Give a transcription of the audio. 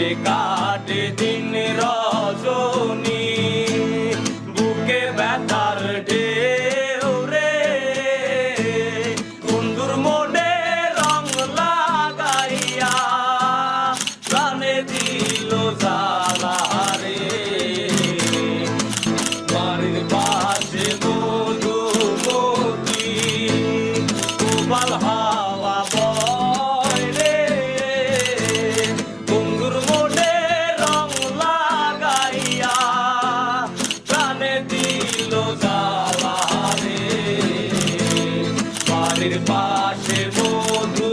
কষ্টে কাটে দিন রজনী। বুকে ব্যথার ঢেউ কুন্দুর বন্ধুর মনে রং লাগাইয়া প্রাণে দিল জ্বালা রে। বাড়ির পাশে মধুমতি গোপাল হা জ্বালা রে বাড়ির পাশে বধূ